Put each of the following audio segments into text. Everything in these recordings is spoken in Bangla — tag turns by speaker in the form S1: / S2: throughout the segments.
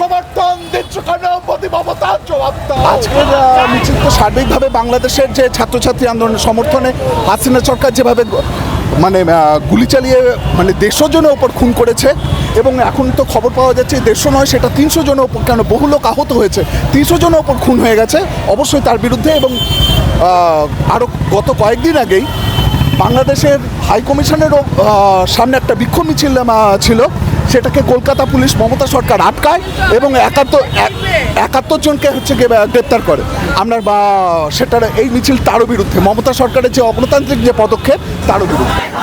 S1: সমর্থন জবাব আজকের সার্বিকভাবে বাংলাদেশের যে ছাত্রছাত্রী আন্দোলনের সমর্থনে হাসিনা সরকার যেভাবে মানে গুলি চালিয়ে মানে দেড়শো জনের ওপর খুন করেছে এবং এখন তো খবর পাওয়া যাচ্ছে দেড়শো নয়, সেটা তিনশো জনের ওপর, কেন বহু লোক আহত হয়েছে, তিনশো জনের ওপর খুন হয়ে গেছে, অবশ্যই তার বিরুদ্ধে এবং আরও গত কয়েকদিন আগেই বাংলাদেশের হাই কমিশনেরও সামনে একটা বিক্ষোভ মিছিল ছিল। সেটাকে কলকাতা পুলিশ, মমতা সরকার আটকায় এবং একাত্তর এক- একাত্তর জনকে হচ্ছে গ্রেপ্তার করে। আমরা, বা, সেটার, এই মিছিল তারও বিরুদ্ধে। মমতা সরকারের যে অগণতান্ত্রিক যে পদক্ষেপ, তারও বিরুদ্ধে।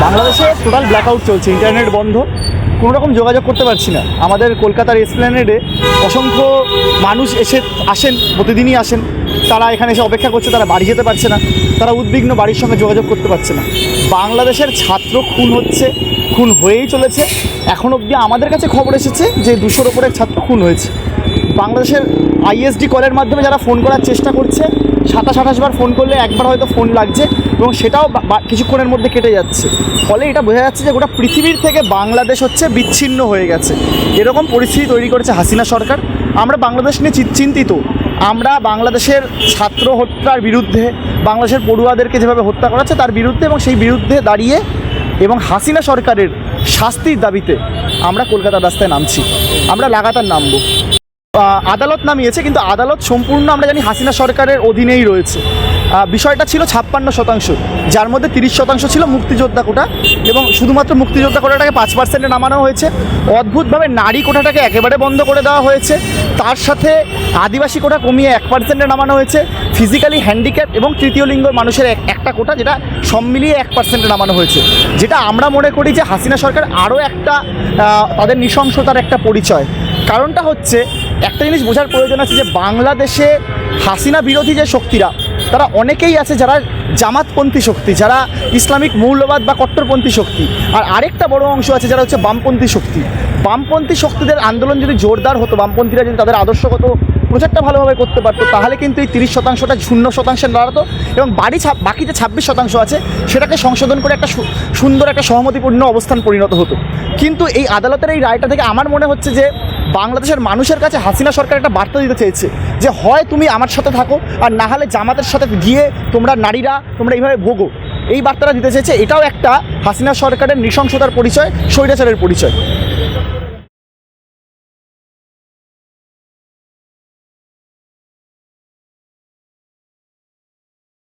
S2: বাংলাদেশে টোটাল ব্ল্যাকআউট চলছে ইন্টারনেট বন্ধ। কোনো রকম যোগাযোগ করতে পারছি না। আমাদের কলকাতার এসপ্ল্যানেডে অসংখ্য মানুষ এসে আসেন, প্রতিদিনই আসেন। তারা এখানে এসে অপেক্ষা করছে, তারা বাড়ি যেতে পারছে না, তারা উদ্বিগ্ন বাড়ির সঙ্গে যোগাযোগ করতে পারছে না। বাংলাদেশের ছাত্র খুন হচ্ছে, খুন হয়েই চলেছে। এখন অবধি আমাদের কাছে খবর এসেছে যে দুশোর ওপরে ছাত্র খুন হয়েছে। বাংলাদেশের আইএসডি কলের মাধ্যমে যারা ফোন করার চেষ্টা করছে, সাতাশ আঠাশ বার ফোন করলে একবার হয়তো ফোন লাগছে এবং সেটাও কিছুক্ষণের মধ্যে কেটে যাচ্ছে। ফলে এটা বোঝা যাচ্ছে যে গোটা পৃথিবীর থেকে বাংলাদেশ হচ্ছে বিচ্ছিন্ন হয়ে গেছে। এরকম পরিস্থিতি তৈরি করেছে হাসিনা সরকার। আমরা বাংলাদেশ নিয়ে চিন্তিত। আমরা বাংলাদেশের ছাত্র হত্যার বিরুদ্ধে, বাংলাদেশের পড়ুয়াদেরকে যেভাবে হত্যা করাচ্ছে তার বিরুদ্ধে এবং সেই বিরুদ্ধে দাঁড়িয়ে এবং হাসিনা সরকারের শাস্তির দাবিতে আমরা কলকাতার রাস্তায় নামছি। আমরা লাগাতার নামব। আদালত নামিয়েছে, কিন্তু আদালত সম্পূর্ণ আমরা জানি হাসিনা সরকারের অধীনেই রয়েছে। বিষয়টা ছিল ছাপ্পান্ন শতাংশ, যার মধ্যে তিরিশ শতাংশ ছিল মুক্তিযোদ্ধা কোটা এবং শুধুমাত্র মুক্তিযোদ্ধা কোটাটাকে পাঁচ পার্সেন্টে নামানো হয়েছে। অদ্ভুতভাবে নারী কোটাটাকে একেবারে বন্ধ করে দেওয়া হয়েছে। তার সাথে আদিবাসী কোটা কমিয়ে এক পার্সেন্টে নামানো হয়েছে। ফিজিক্যালি হ্যান্ডিক্যাপ এবং তৃতীয় লিঙ্গ মানুষের এক- একটা কোটা যেটা সব মিলিয়ে এক পার্সেন্টে নামানো হয়েছে। যেটা আমরা মনে করি যে হাসিনা সরকার আরও একটা তাদের নৃশংসতার একটা পরিচয়। কারণটা হচ্ছে, একটা জিনিস বোঝার প্রয়োজন আছে যে বাংলাদেশে হাসিনা বিরোধী যে শক্তিরা তারা অনেকেই আছে যারা জামাতপন্থী শক্তি, যারা ইসলামিক মৌলবাদ বা কট্টরপন্থী শক্তি। আর আরেকটা বড় অংশ আছে যারা হচ্ছে বামপন্থী শক্তি। বামপন্থী শক্তিদের আন্দোলন যদি জোরদার হতো, বামপন্থীরা যদি তাদের আদর্শগত প্রচারটা ভালোভাবে করতে পারতো, তাহলে কিন্তু এই তিরিশ শতাংশটা শূন্য শতাংশে দাঁড়াতো এবং বাড়ি বাকি যে ছাব্বিশ শতাংশ আছে, সেটাকে সংশোধন করে একটা সুন্দর একটা সহমতিপূর্ণ অবস্থান পরিণত হতো। কিন্তু এই আদালতের এই রায়টা থেকে আমার মনে হচ্ছে যে বাংলাদেশের মানুষের কাছে হাসিনা সরকার একটা বার্তা দিতে চেয়েছে যে হয় তুমি আমার সাথে থাকো আর না হলে জামাতের সাথে গিয়ে তোমরা নারীরা তোমরা এইভাবে ভোগো। এই বার্তাটা দিতে চেয়েছে, এটাও একটা হাসিনা সরকারের নৃশংসতার পরিচয়, স্বৈরাচারের পরিচয়।